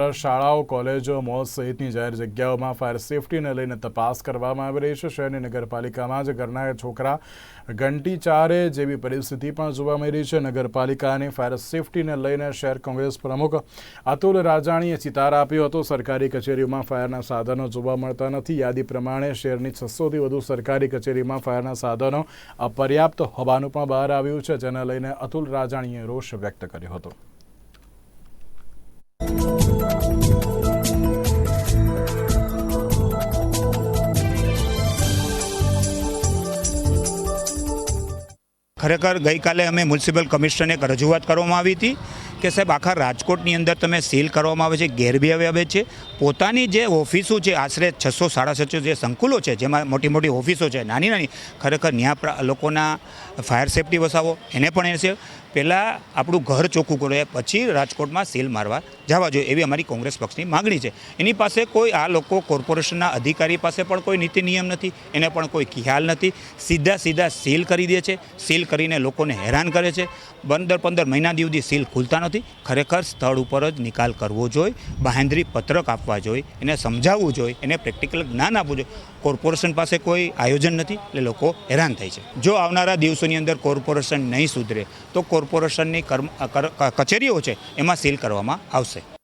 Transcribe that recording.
શાળાઓ, કોલેજો, મોલ સહિતની જાહેર જગ્યાઓમાં ફાયર સેફટીને લઈને તપાસ કરવામાં આવી રહી છે. શહેરની નગરપાલિકામાં જ ઘરના છોકરા ઘંટી ચારે જેવી પરિસ્થિતિ પણ જોવા મળી રહી છે. નગરપાલિકાની ફાયર સેફટીને લઈને શહેર કોંગ્રેસ પ્રમુખ અતુલ રાજાણીએ ચિતાર આપ્યો હતો. સરકારી કચેરીઓમાં ફાયરના સાધનો જોવા મળતા નથી. યાદી પ્રમાણે શહેરની છસોથી વધુ સરકારી કચેરીમાં ફાયરના સાધનો અપર્યાપ્ત હોવાનું પણ બહાર આવ્યું છે, જેને લઈને અતુલ રાજાણીએ રોષ વ્યક્ત કર્યો હતો. ખરેખર ગઈકાલે અમે મ્યુનિસિપલ કમિશનરને રજૂઆત કરવામાં આવી હતી. કે સાહેબ, આખા રાજકોટની અંદર તમે સીલ કરવામાં આવે છે ગેરબેવે આવે છે. પોતાની જે ઓફિસો છે, આશરે છસો સાડા છસો જે સંકુલો છે, જેમાં મોટી મોટી ઓફિસો છે, નાની નાની, ખરેખર ત્યાં લોકોના ફાયર સેફટી વસાવો, એને પણ એ છે. પહેલાં આપણું ઘર ચોખ્ખું કરો, એ પછી રાજકોટમાં સીલ મારવા જવા જોઈએ, એવી અમારી કોંગ્રેસ પક્ષની માગણી છે. એની પાસે કોઈ, આ લોકો કોર્પોરેશનના અધિકારી પાસે પણ કોઈ નીતિ નિયમ નથી, એને પણ કોઈ ખ્યાલ નથી. સીધા સીધા સીલ કરી દે છે, સીલ કરીને લોકોને હેરાન કરે છે. પંદર પંદર મહિના સુધી સીલ ખુલતા નથી ખરેખર સ્થળ ઉપર જ નિકાલ કરવો જોઈએ, બાહેંધરી પત્રક આપવા જોઈએ, એને સમજાવવું જોઈએ, એને પ્રેક્ટિકલ જ્ઞાન આપવું જોઈએ. કોર્પોરેશન પાસે કોઈ આયોજન નથી, એટલે લોકો હેરાન થાય છે. જો આવનારા દિવસોની અંદર કોર્પોરેશન નહીં સુધરે, તો કોર્પોરેશનની કર્મ, કર- કચેરીઓ છે, એમાં સીલ કરવામાં આવશે.